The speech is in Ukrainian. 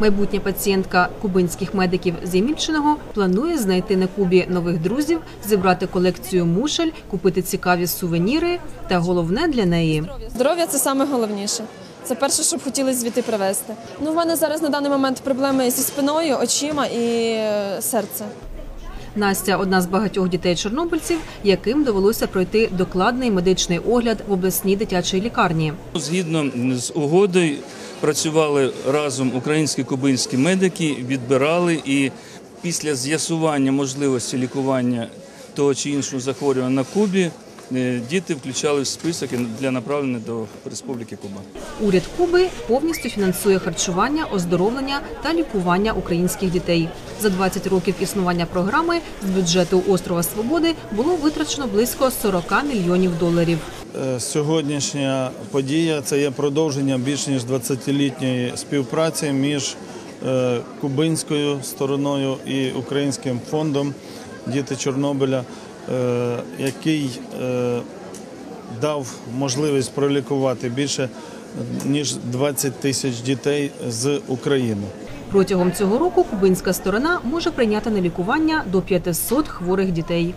Майбутня пацієнтка кубинських медиків з Ємільчиного планує знайти на Кубі нових друзів, зібрати колекцію мушель, купити цікаві сувеніри та головне для неї Здоров'я це саме головніше. Це перше, що б хотіли звідти привезти. Ну, в мене зараз на даний момент проблеми зі спиною, очима і е, серцем. Настя одна з багатьох дітей-чорнобильців, яким довелося пройти докладний медичний огляд в обласній дитячій лікарні. Згідно з угодою працювали разом українські кубинські медики, відбирали і після з'ясування можливості лікування того чи іншого захворювання на Кубі е, діти включали в список для направлення до Республіки Куба. Уряд Куби повністю фінансує харчування, оздоровлення та лікування українських дітей. За 20 років існування програми з бюджету острова Свободи було витрачено близько 40 мільйонів доларів. Е, Сьогоднішня подія це є продовження більш ніж 20-літньої співпраці між е, кубинською стороною і українським фондом Діти Чорнобиля, е, який дав можливість пролікувати більше ніж 20 тисяч дітей з України. Протягом цього року кубинська сторона може прийняти на лікування до 500 хворих дітей.